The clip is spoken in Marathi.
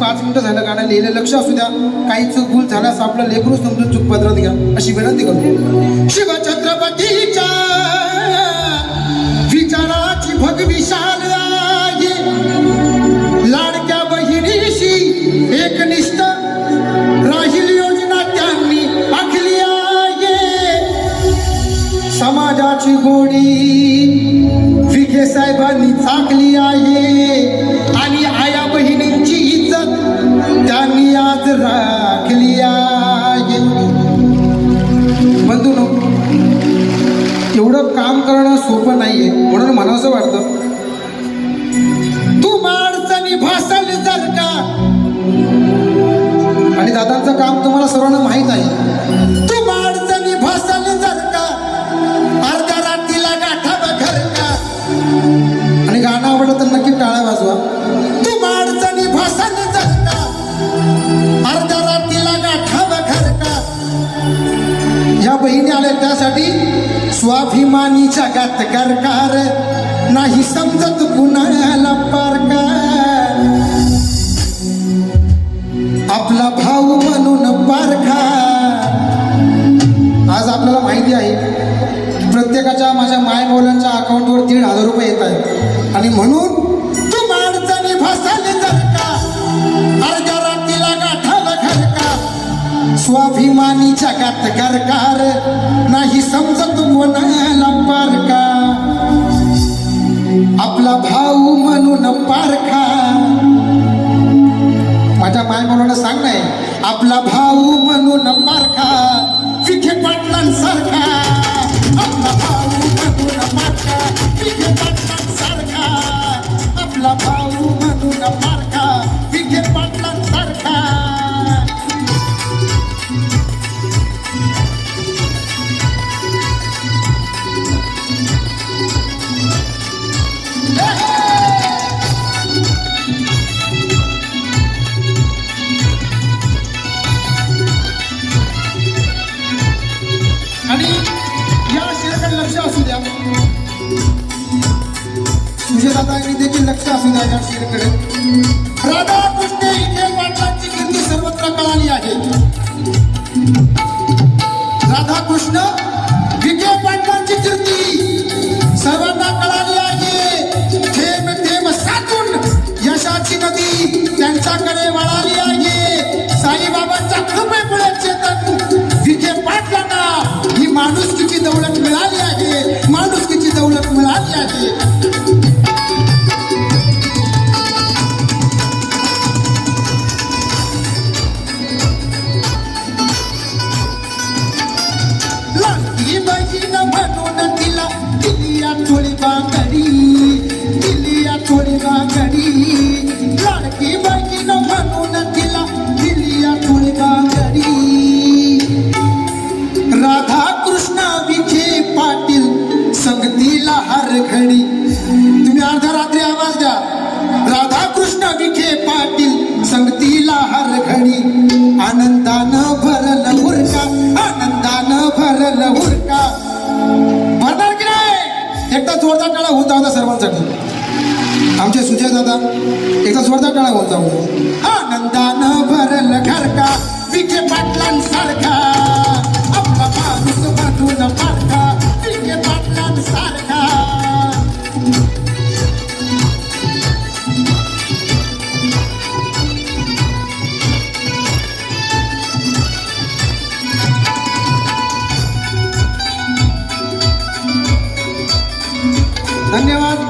पाच मिनिटं झालं गाणं लिहिलं लक्ष असू द्या. काही चूक भूल झाल्यास आपलं लेकरू समजून चूक पत्रात घ्या. अशी विनंती करतो. शिवछत्रपतीच्या विचाराची भग विशाल लाडक्या बहिणीशी एकनिष्ठ राहील योजना त्यांनी आखली आहे. समाजाची गोडी विखे साहेबांनी चाकली आहे. त्यांनी आज राखली आहे. बंधू एवढं काम करणं सोपं नाहीये. म्हणून मला असं वाटतं तू माणसानी भासल जर का. आणि दादांचं काम तुम्हाला सर्वांना माहीत आहे. तू त्यासाठी स्वाभिमानीचा गात करकार नाही समजत कुणाला पारकार. आपला भाऊ म्हणून पारखा आज आपल्याला माहिती आहे प्रत्येकाच्या माझ्या माय मौलांच्या अकाउंटवर दीड हजार रुपये येत आहेत. आणि म्हणून स्वाभिमानी जगात करकार नाही समजत कोणाला पारका आपला भाऊ असू द्या सुजयदादांनी देखील लक्ष असू द्या या शिरकडे संगतीला खैडी तुम्ही अर्ध्या रात्री आवाज द्या. राधाकृष्ण विखे पाटील संगतीला हर घडी आनंदानं भरल हुरका आनंदानं भरल हुरका. भरणार की नाही? एकदा जोरदार टाळा होता होता सर्वांसाठी. आमचे सुजय दादा एकदा जोरदार टाळा होता जाऊ आनंदानं भरल घरका विखे पाटलांसारखा. धन्यवाद